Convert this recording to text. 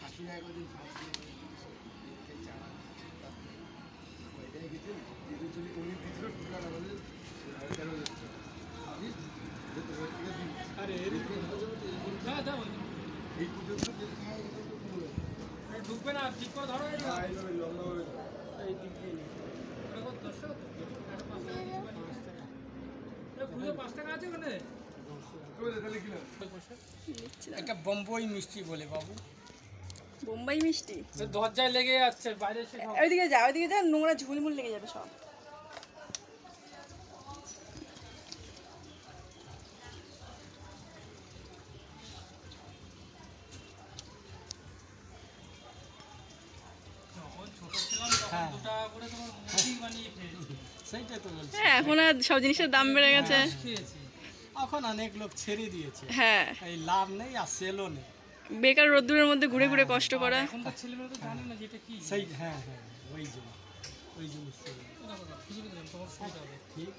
가수야거든 괜찮아 뭐 이런 얘기들 이런 소리 올림픽으로 불가능하거든 그대로 아니 아니 이렇게 하자 এই পুজোর জন্য ঢুকবে না ঠিক করে ধরো লম্বা একটা বম্বই মিষ্টি বলে বাবু। বোম্বাই মিষ্টি? দরজায় লেগে যাচ্ছে বাইরে ওইদিকে যা ওইদিকে যা নোংরা ঝুলমুল লেগে যাবে সব। ছোট ছিলাম তখন দু টাকা করে তোমার মুড়ি বানিয়ে খেয়েছি। হ্যাঁ এখন আর সব জিনিসের দাম বেড়ে গেছে। এখন অনেক লোক ছেড়ে দিয়েছে। হ্যাঁ। এই লাভ নেই আর সেলও নেই। বেকার রোদ্দুরের মধ্যে ঘুরে ঘুরে কষ্ট করা। এখনকার ছেলেমেয়েরা তো জানে না যেটা কি। সেই হ্যাঁ হ্যাঁ ওই জন্য ওই হবে। ঠিক